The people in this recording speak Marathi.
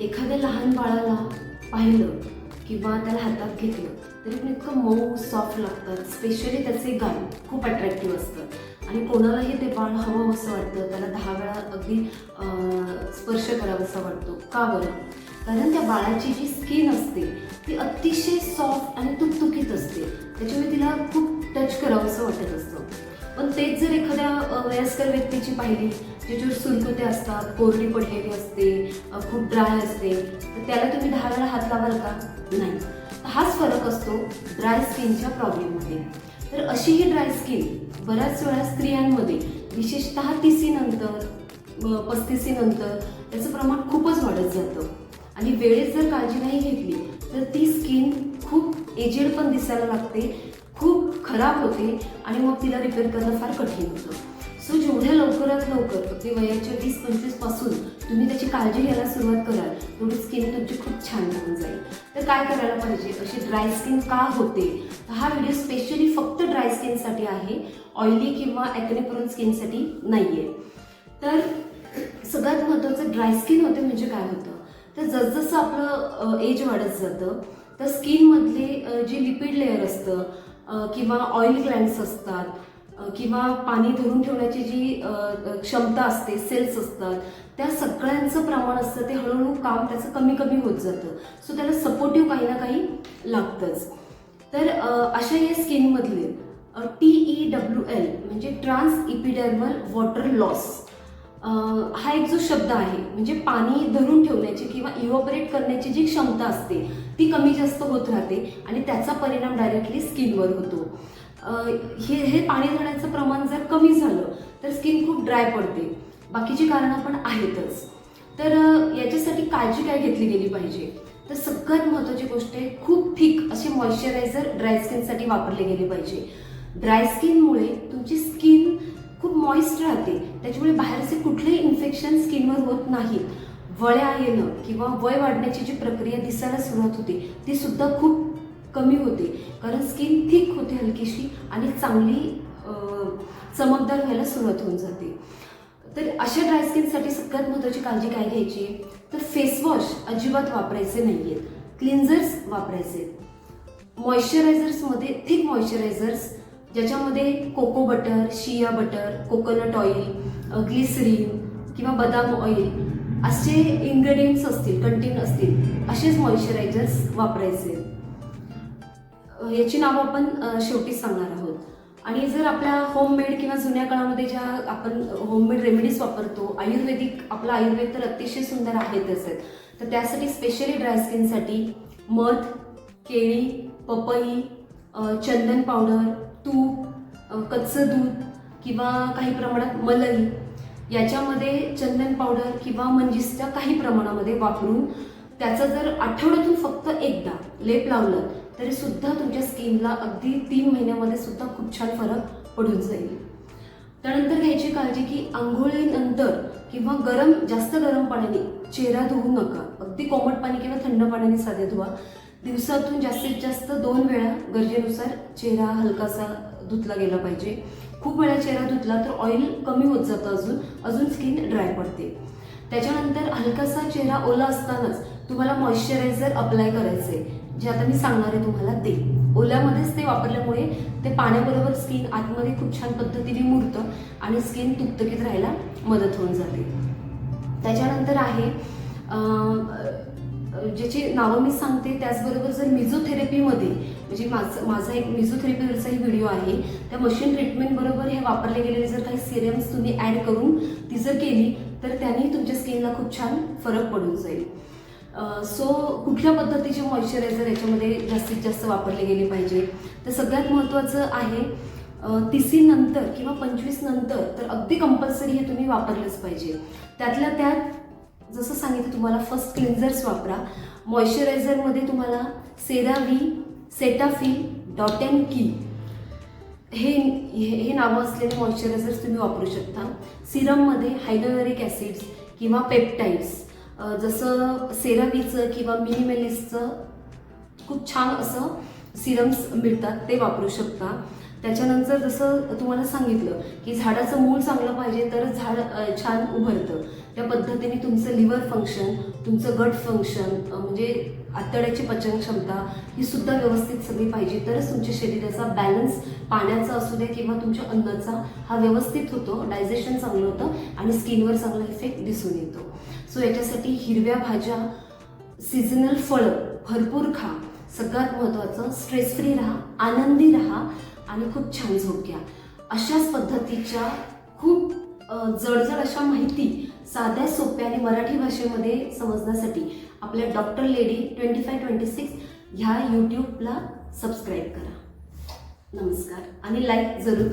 एखाद्या लहान बाळाला पाहिलं किंवा त्याला हातात घेतलं तरी पण इतकं मऊ सॉफ्ट लागतं. स्पेशली त्याचे गाल खूप अट्रॅक्टिव्ह असतं. आणि कोणालाही ते बाळ हवं असं वाटतं त्याला दहा वेळा अगदी स्पर्श करावासा वाटतो. का बरं? कारण त्या बाळाची जी स्किन असते ती अतिशय सॉफ्ट आणि तुकतुकीत असते. त्याच्यामुळे तिला खूप टच करावंसं वाटत असतं. पण तेच जर एखाद्या वयस्कर व्यक्तीची पाहिली ज्याच्यावर सुरकुते असतात कोरडी पडलेली असते खूप ड्राय असते तर त्याला तुम्ही दहा वेळा हात लावाल का? नाही. हाच फरक असतो ड्राय स्किनच्या प्रॉब्लेममध्ये तर अशी ही ड्राय स्किन बऱ्याच वेळा स्त्रियांमध्ये विशेषतः तीसीनंतर पस्तीसीनंतर त्याचं प्रमाण खूपच वाढत जातं. आणि वेळेत जर काळजी नाही घेतली तर ती स्किन खूप एजेड पण दिसायला लागते. खूप खराब होते आणि मग तिला रिपेअर करणं फार कठीण होतं. सो जेवढ्या लवकरात लवकर अगदी वयाच्या वीस पंचवीसपासून तुम्ही त्याची काळजी घ्यायला सुरुवात कराल. तेवढी स्किन तुमची खूप छान होऊन जाईल. तर काय करायला पाहिजे? अशी ड्राय स्किन का होते? हा व्हिडिओ स्पेशली फक्त ड्राय स्किनसाठी आहे. ऑइली किंवा ॲक्नेपरून स्किनसाठी नाही आहे तर सगळ्यात महत्त्वाचं ड्राय स्किन होते म्हणजे काय होतं? तर जसजसं आपलं एज वाढत जातं तर स्किनमधले जे लिपिड लेअर असतं किंवा ऑइल ग्लँड्स असतात किंवा पाणी धरून ठेवण्याची जी क्षमता असते सेल्स असतात त्या सगळ्यांचं प्रमाण असतं ते हळूहळू काम त्याचं कमी कमी होत जातं. सो त्याला सपोर्टिव्ह काही ना काही लागतंच. तर अशा या स्किनमधले टी ई डब्ल्यू एल म्हणजे ट्रान्स इपिडर्मल वॉटर लॉस हा एक जो शब्द आहे म्हणजे पाणी धरून करण्याची किंवा इव्हॉपरेट करण्याची जी क्षमता असते ती कमी जास्त होत राहते आणि त्याचा परिणाम डायरेक्टली स्किनवर होतो. हे हे पाणी धरण्याचं प्रमाण जर कमी झालं तर स्किन खूप ड्राय पडते. बाकीची कारणं पण आहेतच. तर याच्यासाठी काळजी काय घेतली गेली पाहिजे? तर सगळ्यात महत्त्वाची गोष्ट आहे खूप थिक असे मॉइश्चरायझर ड्राय स्किनसाठी वापरले गेले पाहिजे. ड्राय स्किनमुळे तुमची स्किन खूप मॉइस्ट राहते. त्याच्यामुळे बाहेरचे कुठलेही इन्फेक्शन स्किनवर होत नाहीत. वळ्या येणं किंवा वय वाढण्याची जी प्रक्रिया दिसायला सुरुवात होते ती सुद्धा खूप कमी होते. कारण स्किन थिक होते हलकीशी आणि चांगली चमकदार व्हायला सुरुवात होऊन जाते. तर अशा ड्राय स्किनसाठी सगळ्यात महत्त्वाची काळजी काय घ्यायची? तर फेसवॉश अजिबात वापरायचे नाही आहेत क्लिन्झर्स वापरायचे मॉइश्चरायझर्समध्ये थिक मॉइश्चरायझर्स ज्याच्यामध्ये cocoa butter shea butter coconut oil glycerin किंवा बदाम ऑइल असे इन्ग्रेडियंट्स असतील कंटेन असतील असेच मॉइश्चरायझर्स वापरायचे. याची नावं आपण शेवटी सांगणार आहोत. आणि जर आपल्या होममेड किंवा जुन्या काळामध्ये ज्या आपण होममेड रेमेडीज वापरतो आयुर्वेदिक आपला आयुर्वेद तर अतिशय सुंदर आहेतच आहेत तर त्यासाठी स्पेशली ड्राय स्किनसाठी मध केळी पपई चंदन पावडर तूप कच्चं दूध किंवा काही प्रमाणात मलई याच्यामध्ये चंदन पावडर किंवा मंजिष्टा काही प्रमाणामध्ये वापरून त्याचा जर आठवड्यातून फक्त एकदा लेप लावलं तरी सुद्धा तुमच्या स्किनला अगदी तीन महिन्यामध्ये सुद्धा खूप छान फरक पडून जाईल. त्यानंतर घ्यायची काळजी की आंघोळीनंतर किंवा गरम जास्त गरम पाण्याने चेहरा धुवू नका. अगदी कोमट पाणी किंवा थंड पाण्याने साधे धुवा. दिवसातून जास्तीत जास्त दोन वेळा गरजेनुसार चेहरा हलकासा धुतला गेला पाहिजे. खूप वेळा चेहरा धुतला तर ऑइल कमी होत जातं अजून. अजून स्किन ड्राय पडते. त्याच्यानंतर हलकासा चेहरा ओला असतानाच तुम्हाला मॉइश्चरायझर अप्लाय करायचे जे आता मी सांगणार आहे तुम्हाला ते. ओल्यामध्येच ते वापरल्यामुळे ते पाण्याबरोबर स्किन आतमध्ये खूप छान पद्धतीने मुरतं आणि स्किन तुकतकीत राहायला मदत होऊन जाते. त्याच्यानंतर आहे ज्याची नावं मी सांगते त्याचबरोबर जर मिझोथेरपीमध्ये म्हणजे माझं माझा एक मिझोथेरपीवरचाही व्हिडिओ आहे त्या मशीन ट्रीटमेंटबरोबर हे वापरले गेलेले जर काही सिरम्स तुम्ही ॲड करून ती जर केली तर त्याने तुमच्या स्किनला खूप छान फरक पडून जाईल. सो कुठल्या पद्धतीचे मॉइश्चरायझर याच्यामध्ये जास्तीत जास्त वापरले गेले पाहिजे? तर सगळ्यात महत्त्वाचं आहे तिसी नंतर किंवा पंचवीस नंतर तर अगदी कंपल्सरी हे तुम्ही वापरलंच पाहिजे. त्यातल्या त्यात जसं सांगितलं तुम्हाला फर्स्ट क्लिन्झर्स वापरा. मॉइश्चरायझरमध्ये तुम्हाला सेरावी सेटाफी डॉट अँड की हे हे हे नावं असलेले मॉइश्चरायझर्स तुम्ही वापरू शकता. सिरममध्ये हायलोरेरिक ॲसिड्स किंवा पेप्टाईड्स जसं सेरावीचं किंवा मिनिमेलिसचं खूप छान असं सिरम्स मिळतात ते वापरू शकता. त्याच्यानंतर जसं तुम्हाला सांगितलं की झाडाचं मूळ चांगलं पाहिजे तर झाड छान उभरतं. त्या पद्धतीने तुमचं लिव्हर फंक्शन तुमचं गट फंक्शन म्हणजे आतड्याची पचन क्षमता ही सुद्धा व्यवस्थित सगळी पाहिजे. तरच तुमच्या शरीराचा बॅलन्स पाण्याचा असू द्या किंवा तुमच्या अन्नाचा हा व्यवस्थित होतो. डायजेशन चांगलं होतं आणि स्किनवर चांगला इफेक्ट दिसून येतो. सो याच्यासाठी हिरव्या भाज्या सीझनल फळं भरपूर खा. सगळ्यात महत्त्वाचं स्ट्रेस फ्री राहा आनंदी राहा. आणि खूप छान झोप घ्या अशाच पद्धतीच्या खूप जडजड अशा माहिती साध्या सोप्या आणि मराठी भाषेमध्ये समजण्यासाठी आपल्या doctor lady twenty five twenty six ह्या यूट्यूबला सबस्क्राईब करा. नमस्कार आणि लाईक जरूर